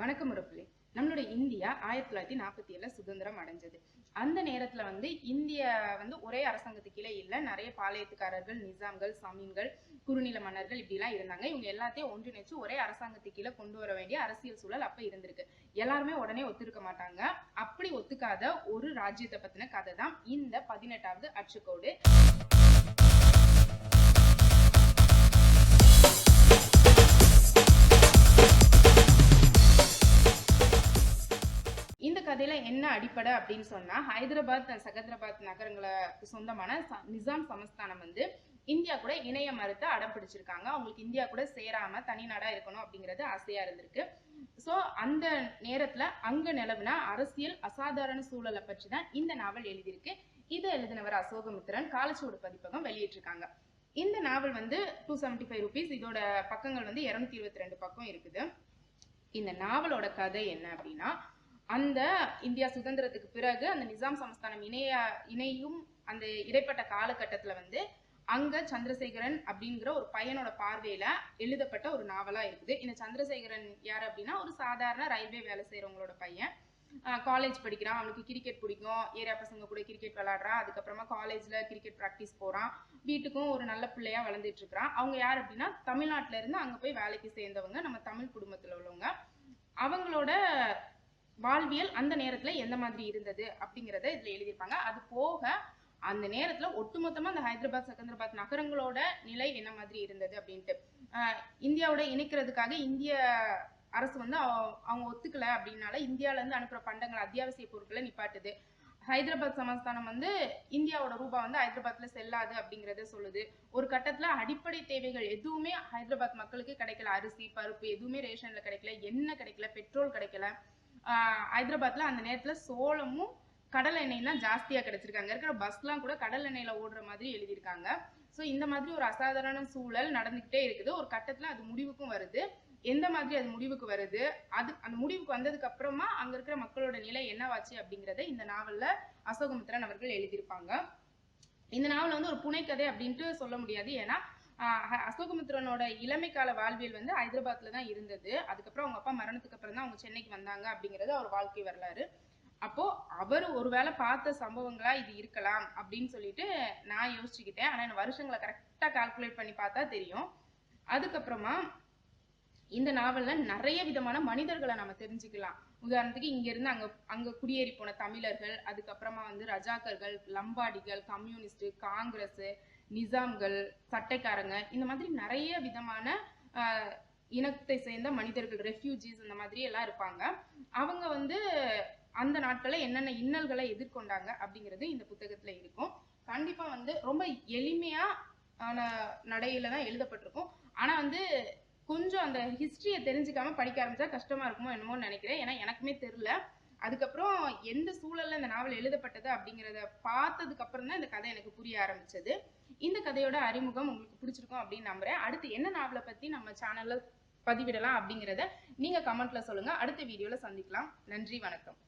வணக்கம் முரப்புலே நம்மளுடைய இந்தியா ஆயிரத்தி தொள்ளாயிரத்தி நாற்பத்தி ஏழுல சுதந்திரம் அடைஞ்சது. அந்த நேரத்துல வந்து இந்தியா வந்து ஒரே அரசாங்கத்துக்கு கீழே இல்ல. நிறைய பாளையத்துக்காரர்கள் நிசாம்கள் சமீன்கள் குறுநில மன்னர்கள் இப்படிலாம் இருந்தாங்க. இவங்க எல்லாத்தையும் ஒன்றிணைச்சு ஒரே அரசாங்கத்து கீழே கொண்டு வர வேண்டிய அரசியல் சூழல் அப்ப இருந்திருக்கு. எல்லாருமே உடனே ஒத்துருக்க மாட்டாங்க. அப்படி ஒத்துக்காத ஒரு ராஜ்யத்தை பத்தின கதை தான் இந்த பதினெட்டாவது அச்சுக்கோடு. அடிப்படை அப்படின்னு சொன்னா ஹைதராபாத் சகதராபாத் நகரங்களை சொந்தமான ச- நிசாம் சமஸ்தானம் வந்து இந்தியா கூட இணைய மறுத்து அடம் பிடிச்சிருக்காங்க. அவங்களுக்கு இந்தியா கூட சேராம தனி நாடா இருக்கணும் அப்படிங்கிறது ஆசையா இருந்திருக்கு. சோ அந்த நேரத்துல அங்க நிலவுன அரசியல் அசாதாரண சூழலை பற்றி தான் இந்த நாவல் எழுதியிருக்கு. இதை எழுதினவர் அசோகமித்திரன். காலச்சூடு பதிப்பகம் வெளியிட்டிருக்காங்க. இந்த நாவல் வந்து டூ செவன்டி ஃபைவ் ருபீஸ் இதோட பக்கங்கள் வந்து இருநூத்தி இருபத்தி ரெண்டு பக்கம் இருக்குது. இந்த நாவலோட கதை என்ன அப்படின்னா அந்த இந்தியா சுதந்திரத்துக்கு பிறகு அந்த நிசாம் சமஸ்தானம் இணைய இணையும் அந்த இடைப்பட்ட காலகட்டத்தில் வந்து அங்க சந்திரசேகரன் அப்படிங்கிற ஒரு பையனோட பார்வையில எழுதப்பட்ட ஒரு நாவலா இருக்குது. இந்த சந்திரசேகரன் யார் அப்படின்னா ஒரு சாதாரண ரயில்வே வேலை செய்யறவங்களோட பையன். காலேஜ் படிக்கிறான். அவனுக்கு கிரிக்கெட் பிடிக்கும். ஏரியா பசங்க கூட கிரிக்கெட் விளாடுறான் அதுக்கப்புறமா காலேஜ்ல கிரிக்கெட் ப்ராக்டிஸ் போறான். வீட்டுக்கும் ஒரு நல்ல பிள்ளையா வளர்ந்துட்டு இருக்கிறான். அவங்க யார் அப்படின்னா தமிழ்நாட்டுல இருந்து அங்க போய் வேலைக்கு சேர்ந்தவங்க. நம்ம தமிழ் குடும்பத்துல உள்ளவங்க. அவங்களோட வாழ்வியல் அந்த நேரத்துல எந்த மாதிரி இருந்தது அப்படிங்கறத இதுல எழுதியிருப்பாங்க. அது போக அந்த நேரத்துல ஒட்டுமொத்தமா அந்த ஹைதராபாத் செகந்திராபாத் நகரங்களோட நிலை என்ன மாதிரி இருந்தது அப்படின்ட்டு. ஆஹ் இந்தியாவோட இணைக்கிறதுக்காக இந்திய அரசு வந்து அவங்க ஒத்துக்கல அப்படின்னால இந்தியால இருந்து அனுப்புற பண்டங்கள் அத்தியாவசிய பொருட்களை நிப்பாட்டுது. ஹைதராபாத் சமஸ்தானம் வந்து இந்தியாவோட ரூபா வந்து ஹைதராபாத்ல செல்லாது அப்படிங்கறத சொல்லுது. ஒரு கட்டத்துல அடிப்படை தேவைகள் எதுவுமே ஹைதராபாத் மக்களுக்கு கிடைக்கல. அரிசி பருப்பு எதுவுமே ரேஷன்ல கிடைக்கல. எண்ணெய் கிடைக்கல. பெட்ரோல் கிடைக்கல. ஹைதராபாத்தில் அந்த நேரத்தில் சோளமும் கடல் எண்ணெயும் தான் ஜாஸ்தியாக கிடச்சிருக்காங்க. இருக்கிற பஸ்லாம் கூட கடல் எண்ணெயில் ஓடுற மாதிரி எழுதியிருக்காங்க. ஸோ இந்த மாதிரி ஒரு அசாதாரண சூழல் நடந்துக்கிட்டே இருக்குது. ஒரு கட்டத்தில் அது முடிவுக்கும் வருது. எந்த மாதிரி அது முடிவுக்கு வருது? அது அந்த முடிவுக்கு வந்ததுக்கு அப்புறமா அங்க இருக்கிற மக்களோட நிலை என்னவாச்சு அப்படிங்கறத இந்த நாவல்ல அசோகமித்ரன் அவர்கள் எழுதியிருப்பாங்க. இந்த நாவல் வந்து ஒரு புனைக்கதை அப்படின்ட்டு சொல்ல முடியாது. ஏன்னா அசோகமுத்திரனோட இளமை கால வாழ்வியல் வந்து ஹைதராபாத்ல தான் இருந்தது. அதுக்கப்புறம் அவங்க அப்பா மரணத்துக்கு அப்புறம் தான் அவங்க சென்னைக்கு வந்தாங்க அப்படிங்கிறது அவர் வாழ்க்கை வரலாறு. அப்போ அவர் ஒருவேளை பார்த்த சம்பவங்களா இது இருக்கலாம் அப்படின்னு சொல்லிட்டு நான் யோசிச்சுக்கிட்டேன். ஆனா எனக்கு வருஷங்களை கரெக்டா கால்குலேட் பண்ணி பார்த்தா தெரியும். அதுக்கப்புறமா இந்த நாவல்ல நிறைய விதமான மனிதர்களை நம்ம தெரிஞ்சுக்கலாம். உதாரணத்துக்கு இங்க இருந்து அங்க அங்க குடியேறி போன தமிழர்கள் அதுக்கப்புறமா வந்து ரஜாக்கர்கள் லம்பாடிகள் கம்யூனிஸ்ட் காங்கிரஸ் நிசாம்கள் சட்டைக்காரங்க இந்த மாதிரி நிறைய விதமான இனத்தை சேர்ந்த மனிதர்கள் ரெஃப்யூஜிஸ் இந்த மாதிரி எல்லாம் இருப்பாங்க. அவங்க வந்து அந்த நாட்களில் என்னென்ன இன்னல்களை எதிர்கொண்டாங்க அப்படிங்கிறது இந்த புத்தகத்தில் இருக்கும். கண்டிப்பாக வந்து ரொம்ப எளிமையான நடையில் நடையில தான் எழுதப்பட்டிருக்கும். ஆனால் வந்து கொஞ்சம் அந்த ஹிஸ்ட்ரியை தெரிஞ்சுக்காம படிக்க ஆரம்பிச்சா கஷ்டமா இருக்குமோ என்னமோ நினைக்கிறேன். ஏன்னா எனக்குமே தெரில அதுக்கப்புறம் எந்த சூழல்ல இந்த நாவல் எழுதப்பட்டது அப்படிங்கிறத பார்த்ததுக்கு அப்புறம் தான் இந்த கதை எனக்கு புரிய ஆரம்பிச்சது. இந்த கதையோட அறிமுகம் உங்களுக்கு பிடிச்சிருக்கும் அப்படின்னு நம்புறேன். அடுத்து என்ன நாவலை பத்தி நம்ம சேனல்ல பதிவிடலாம் அப்படிங்கிறத நீங்க கமெண்ட்ல சொல்லுங்க. அடுத்த வீடியோல சந்திக்கலாம். நன்றி வணக்கம்.